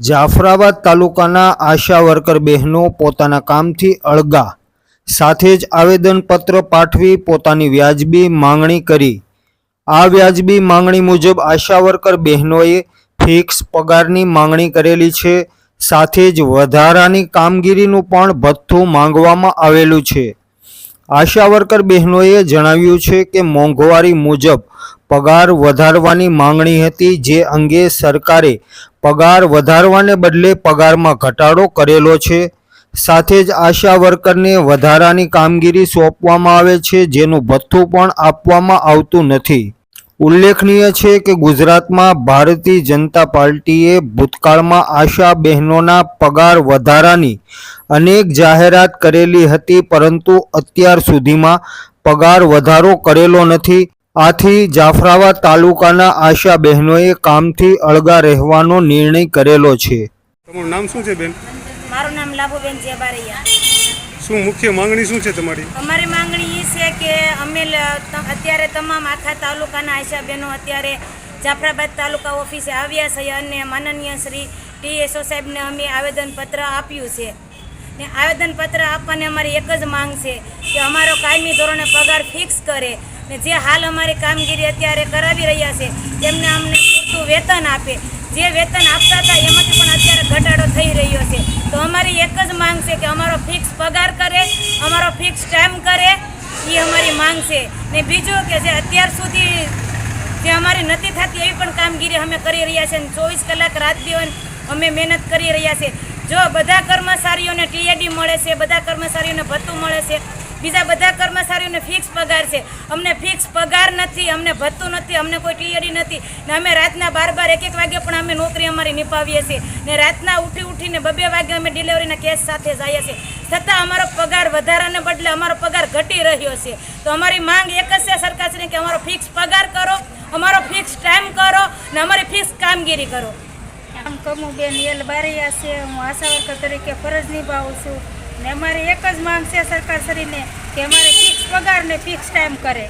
જાફરાબાદ તાલુકાના આશા વર્કર બહેનો પોતાના કામથી અળગા. સાથે જ આવેદનપત્ર પાઠવી પોતાની વ્યાજબી માંગણી કરી. આ વ્યાજબી માંગણી મુજબ આશા વર્કર બહેનોએ ફિક્સ પગારની માંગણી કરેલી છે. સાથે જ વધારાની કામગીરીનું પણ ભથ્થું માંગવામાં આવેલું છે. આશા વર્કર બહેનોએ જણાવ્યું છે કે મોંઘવારી મુજબ પગાર વધારવાની માંગણી હતી જે અંગે સરકારે પગાર વધારવાને બદલે પગારમાં ઘટાડો કરેલો છે. સાથે જ આશા વર્કરને વધારાની કામગીરી સોંપવામાં આવે છે, જેનું ભથ્થું પણ આપવામાં આવતું નથી. ઉલ્લેખનીય છે કે ગુજરાતમાં ભારતીય જનતા પાર્ટીએ ભૂતકાળમાં આશા બહેનોના પગાર વધારાની અનેક જાહેરાત કરેલી હતી, પરંતુ અત્યાર સુધીમાં પગાર વધારો કરેલો નથી. આથી જાફરાબાદ તાલુકાના આશા બહેનોએ કામથી અળગા રહેવાનો નિર્ણય કરેલો છે. તમારું નામ શું છે બેન? મારું નામ લાભુબેન જેબારૈયા. શું મુખ્ય માંગણી શું છે તમારી? અમારી માંગણી એ છે કે અમે લ- અત્યારે તમામ આખા તાલુકાના આશા બહેનો અત્યારે જાફરાબાદ તાલુકા ઓફિસે આવ્યા છે અને માનનીય શ્રી ટીએસઓ સાહેબને અમે આવેદનપત્ર આપ્યું છે. ને આવેદનપત્ર આપવાની અમારી એક જ માંગ છે કે અમારો કાયમી ધોરણે પગાર ફિક્સ કરે. ને જે હાલ અમારી કામગીરી અત્યારે કરાવી રહ્યા છે, તેમને અમને પૂરતું વેતન આપે. જે વેતન આપતા હતા એમાંથી પણ અત્યારે ઘટાડો થઈ રહ્યો છે. તો અમારી એક જ માંગ છે કે અમારો ફિક્સ પગાર કરે, અમારો ફિક્સ ટાઈમ કરે એ અમારી માંગ છે. ને બીજું કે જે અત્યાર સુધી જે અમારી નથી થતી એવી પણ કામગીરી અમે કરી રહ્યા છે ચોવીસ કલાક રાત દિવસ અમે મહેનત કરી રહ્યા છે. જો બધા કર્મચારીઓને ટીએડી મળે છે, બધા કર્મચારીઓને ભથ્થું મળે છે બીજા બધા કર્મચારીઓને ફિક્સ પગાર છે. અમને ફિક્સ પગાર નથી, અમને ભથ્થું નથી, અમને કોઈ ટીએડી નથી. ને અમે રાતના બાર બાર એક એક વાગે પણ અમે નોકરી અમારી નિભાવીએ છીએ. ને રાતના ઉઠી ઉઠીને બબે વાગે અમે ડિલિવરીના કેસ સાથે જઈએ છીએ. છતાં અમારો પગાર વધારાને બદલે અમારો પગાર ઘટી રહ્યો છે. તો અમારી માંગ એક જ છે સરકારશ્રીને કે અમારો ફિક્સ પગાર કરો, અમારો ફિક્સ ટાઈમ કરો, ને અમારી ફિક્સ કામગીરી કરો. આમ કમુબેન એલ બારૈયા છે. હું આશા વર્કર તરીકે ફરજ નિભાવું છું. ને અમારી એક જ માંગ છે સરકારશ્રીને કે અમારે ફિક્સ પગાર ને ફિક્સ ટાઈમ કરે.